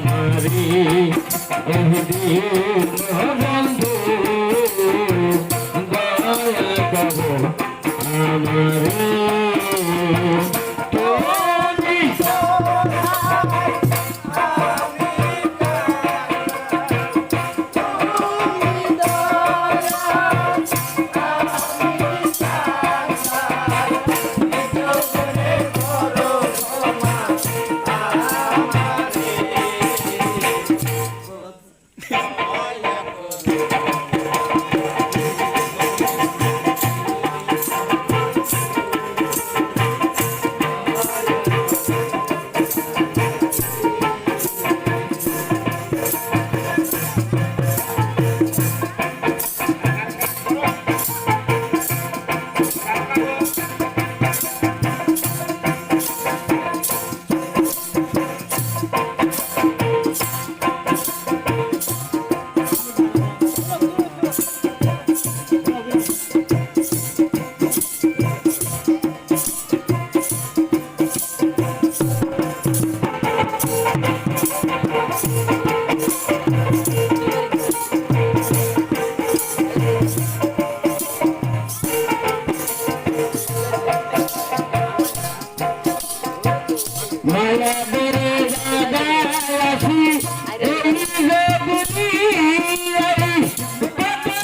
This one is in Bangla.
আমারি এহদিন Yeah.